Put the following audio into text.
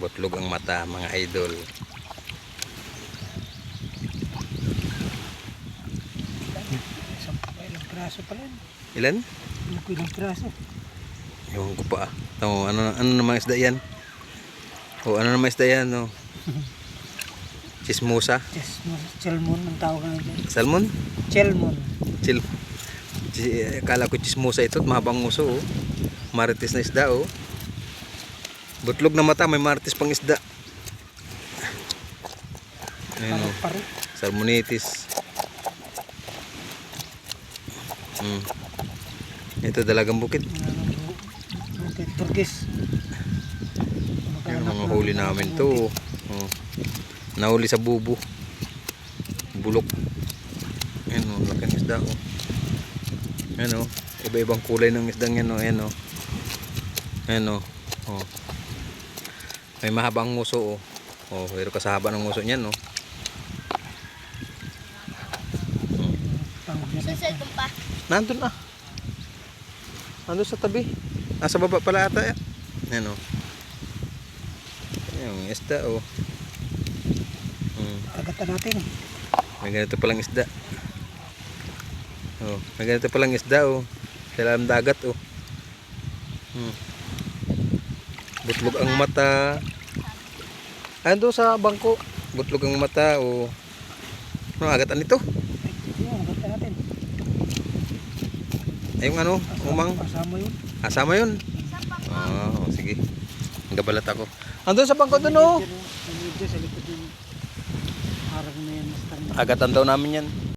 Butlog ang mata, mga idol. Ilang piraso pala. Ilan? Ilang piraso. Ewan ko pa. Tamo, ano, ano namang isda yan? O ano namang isda yan? No? Chismosa? Yes, chelmon ang tawag nga dyan. Salmon? Chelmon. Chil. Chi- Akala ko chismosa ito at mahabang nguso. Oh. Marites na isda. Oh. Butlog na mata, may marites pang isda. Ayun, oh. Paro-paro. Salmonitis. Mm. Ito dalagang bukid. Okay, turkis. Yung mga huli namin to. Oh. Nahuli sa bubo. Bulok. Ayan o, laking isda oh. Ayan o, iba-ibang kulay ng isdang yan o. Ayan o. Ayan o. Oh. May mahabang nguso o. Oh, pero kasahaba ng nguso niyan o. Tawag niya. Susunod pa. Nandun ah. Nandun sa tabi. Nasa baba pala ata. eh. Ayan o. Ayan, isda o. Hmm. Agatan natin. May ganito palang isda. Oh, may ganito palang isda oh. Sa dagat oh. Hmm. Butlog ang mata. Ando sa bangko. Butlog ang mata oh. Ano agatan nito? Ay yung ano, umang. Kasama yun. Asama yun. Ah, oh, sige. Gabalat ako. Ando sa bangko doon oh. Yun. Agatan daw namin yan.